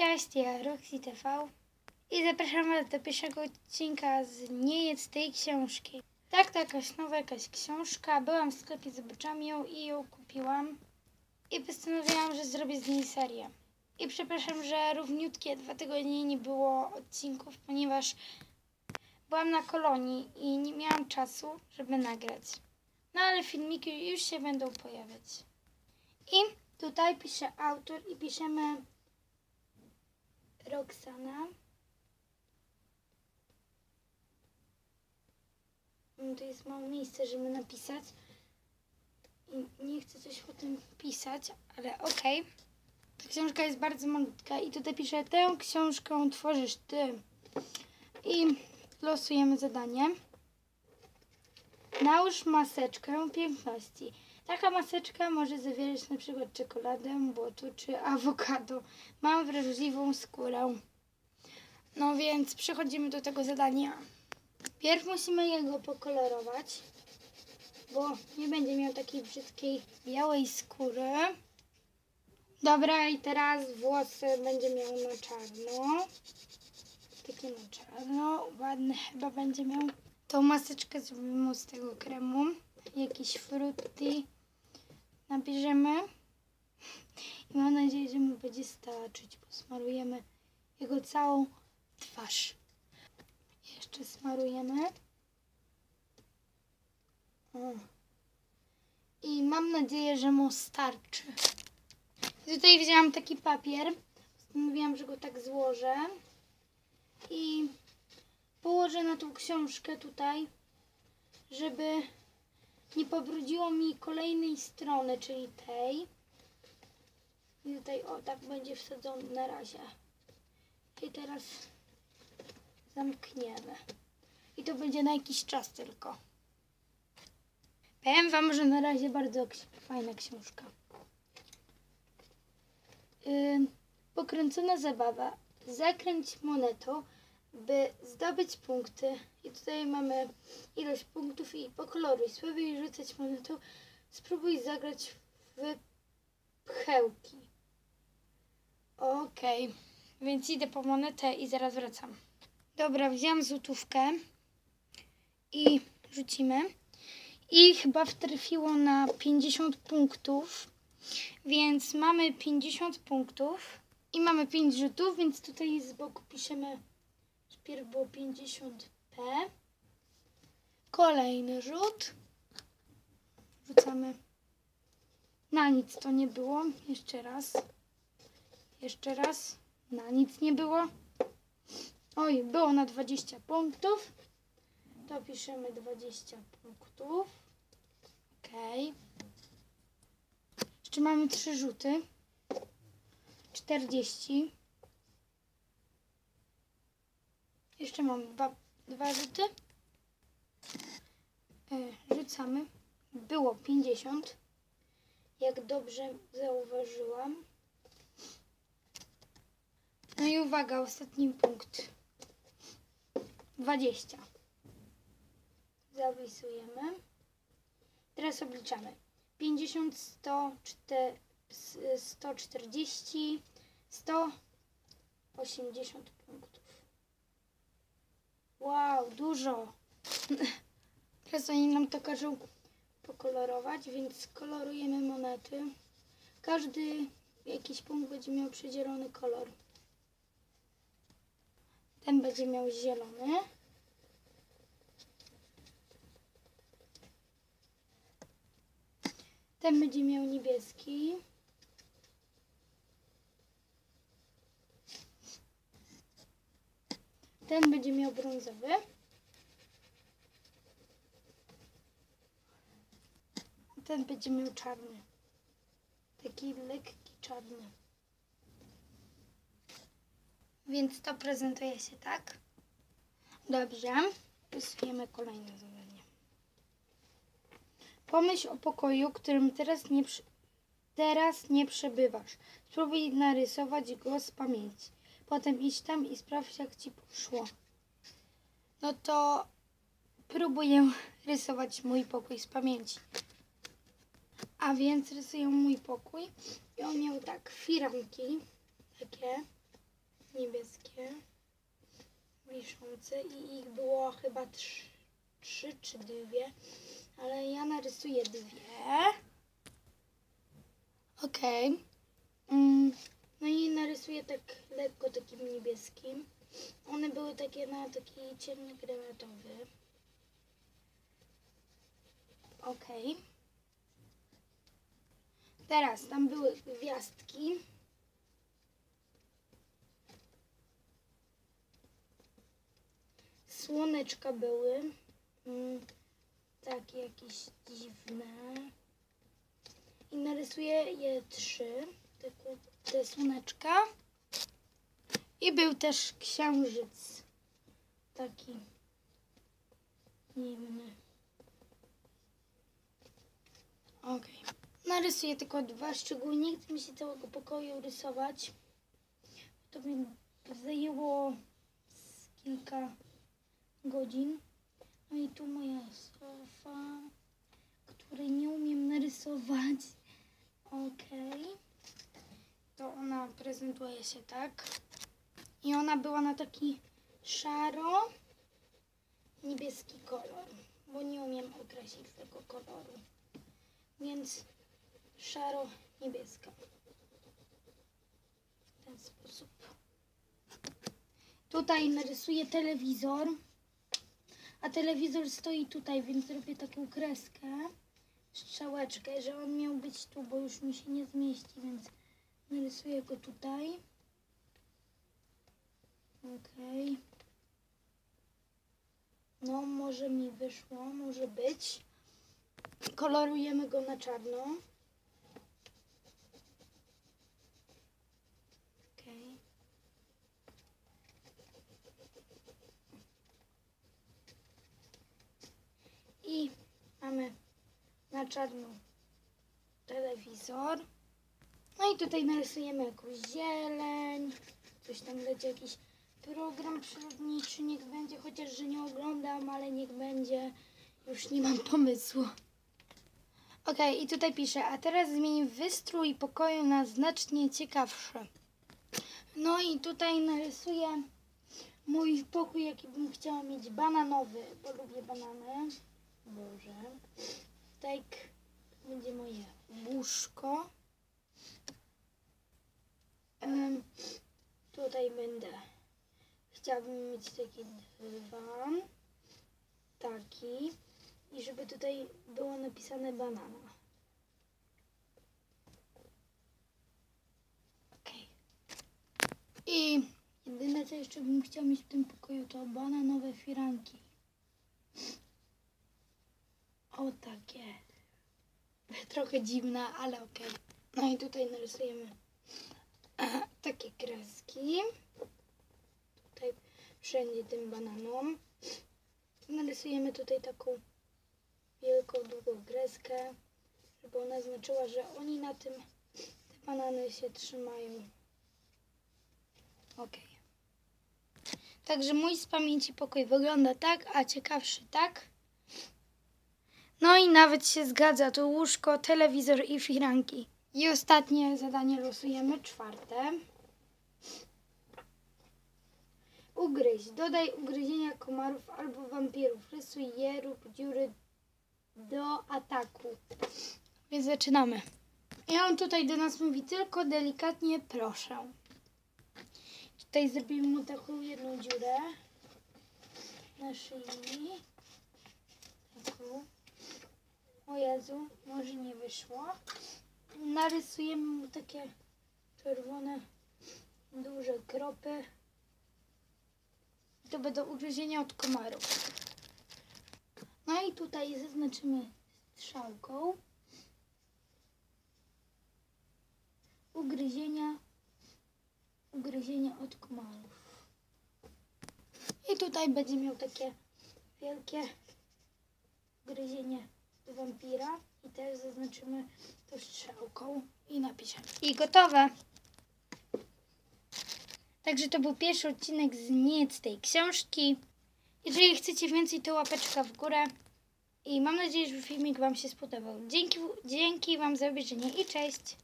Cześć, ja Roxy TV i zapraszam Was do pierwszego odcinka z Nie jedz tej książki. Tak, to jakaś nowa jakaś książka. Byłam w sklepie, zobaczyłam ją i ją kupiłam. I postanowiłam, że zrobię z niej serię. I przepraszam, że równiutkie dwa tygodnie nie było odcinków, ponieważ byłam na kolonii i nie miałam czasu, żeby nagrać. No ale filmiki już się będą pojawiać. I tutaj pisze autor i piszemy Roxana. Mm, Tu jest mało miejsca, żeby napisać. I nie chcę coś o tym pisać, ale okej. Ta książka jest bardzo malutka i tutaj pisze, tę książkę tworzysz ty. I losujemy zadanie. Nałóż maseczkę piękności. Taka maseczka może zawierać na przykład czekoladę, błoto czy awokado. Mam wrażliwą skórę. No więc przechodzimy do tego zadania. Pierw musimy jego pokolorować, bo nie będzie miał takiej brzydkiej białej skóry. Dobra, i teraz włosy będzie miał na czarno. Takie na czarno. Ładne chyba będzie miał. Tą maseczkę zrobimy z tego kremu. Jakiś frutti nabierzemy. I mam nadzieję, że mu będzie starczyć. Posmarujemy jego całą twarz. Jeszcze smarujemy. O. I mam nadzieję, że mu starczy. Tutaj wzięłam taki papier. Postanowiłam, że go tak złożę. I położę na tą książkę tutaj, żeby nie pobrudziło mi kolejnej strony, czyli tej. I tutaj o tak będzie wsadzony na razie. I teraz zamkniemy. I to będzie na jakiś czas tylko. Powiem Wam, że na razie bardzo fajna książka. Yy, pokręcona zabawa. Zakręć monetą, by zdobyć punkty. I tutaj mamy ilość punktów i pokoloruj. Spróbuj rzucać monetą. Spróbuj zagrać w pchełki. Okej, więc idę po monetę i zaraz wracam. Dobra, wziąłam złotówkę i rzucimy. I chyba wtrafiło na 50 punktów, więc mamy 50 punktów i mamy 5 rzutów, więc tutaj z boku piszemy, pierw było 50p. Kolejny rzut. Rzucamy. Na nic to nie było. Jeszcze raz. Jeszcze raz. Na nic nie było. Oj, było na 20 punktów. To piszemy 20 punktów. Ok. Jeszcze mamy 3 rzuty. 40. Jeszcze mam dwa, dwa rzuty. E, rzucamy. Było 50. Jak dobrze zauważyłam. No i uwaga, ostatni punkt. 20. Zapisujemy. Teraz obliczamy. 50, 100, 4, 140, 180 punktów. Wow, dużo. Teraz oni nam to każą pokolorować, więc kolorujemy monety. Każdy jakiś punkt będzie miał przydzielony kolor. Ten będzie miał zielony. Ten będzie miał niebieski. Ten będzie miał brązowy. Ten będzie miał czarny. Taki lekki czarny. Więc to prezentuje się tak. Dobrze. Rysujemy kolejne zadanie. Pomyśl o pokoju, którym teraz nie, teraz nie przebywasz. Spróbuj narysować go z pamięci. Potem idź tam i sprawdź, jak ci poszło. No to próbuję rysować mój pokój z pamięci. A więc rysuję mój pokój. I on miał tak firanki, takie. niebieskie, wiszące i ich było chyba trzy, czy dwie, ale ja narysuję dwie. Okej. Mm, no i narysuję tak lekko takim niebieskim. One były takie na taki ciemny granatowy. Okej. Teraz tam były gwiazdki. Słoneczka były. Mm, takie jakieś dziwne. I narysuję je trzy. Te, te słoneczka. I był też księżyc. Taki dziwny. Okej. Narysuję tylko dwa szczegóły. Nie chcę mi się całego pokoju rysować. To mi zajęło kilka godzin. No i tu moja sofa, której nie umiem narysować. Okej. To prezentuje się tak. I ona była na taki szaro niebieski kolor, bo nie umiem określić tego koloru. Więc szaro niebieska. W ten sposób. Tutaj narysuję telewizor. A telewizor stoi tutaj, więc zrobię taką kreskę, strzałeczkę, że on miał być tu, bo już mi się nie zmieści, więc narysuję go tutaj. Okej. No, może mi wyszło, może być. Kolorujemy go na czarno. Okej. I mamy na czarno telewizor. No i tutaj narysujemy jakąś zieleń. Coś tam będzie jakiś program przyrodniczy. Niech będzie, chociaż że nie oglądam, ale niech będzie. Już nie mam pomysłu. Okej, i tutaj piszę, a teraz zmień wystrój pokoju na znacznie ciekawszy. No i tutaj narysuję mój pokój, jaki bym chciała mieć bananowy, bo lubię banany. Boże. Tak będzie moje łóżko. Em, tutaj będę. Chciałabym mieć taki dywan. Taki. I żeby tutaj było napisane banana. Okej. I jedyne co jeszcze bym chciał mieć w tym pokoju to bananowe firanki. O takie. Trochę dziwne, ale okej. No i tutaj narysujemy takie kreski. Tutaj wszędzie tym bananom. Narysujemy tutaj taką wielką, długą kreskę, żeby ona znaczyła, że oni na tym te banany się trzymają. Ok. Także mój z pamięci pokój wygląda tak, a ciekawszy tak. No i nawet się zgadza, to łóżko, telewizor i firanki. I ostatnie zadanie losujemy, czwarte. Ugryź. Dodaj ugryzienia komarów albo wampirów. Rysuj je, rób dziury do ataku. Więc zaczynamy. I on tutaj do nas mówi tylko delikatnie proszę. Tutaj zrobimy mu taką jedną dziurę na szyi. Taką. O Jezu, może nie wyszło. Narysujemy mu takie czerwone, duże kropy. To będą ugryzienia od komarów. No i tutaj zaznaczymy strzałką. Ugryzienia, ugryzienia od komarów. I tutaj będzie miał takie wielkie ugryzienie wampira. I też zaznaczymy to strzałką i napiszemy. I gotowe! Także to był pierwszy odcinek z Nic tej książki. Jeżeli chcecie więcej, to łapeczka w górę. I mam nadzieję, że filmik Wam się spodobał. Dzięki, dzięki Wam za obejrzenie i cześć!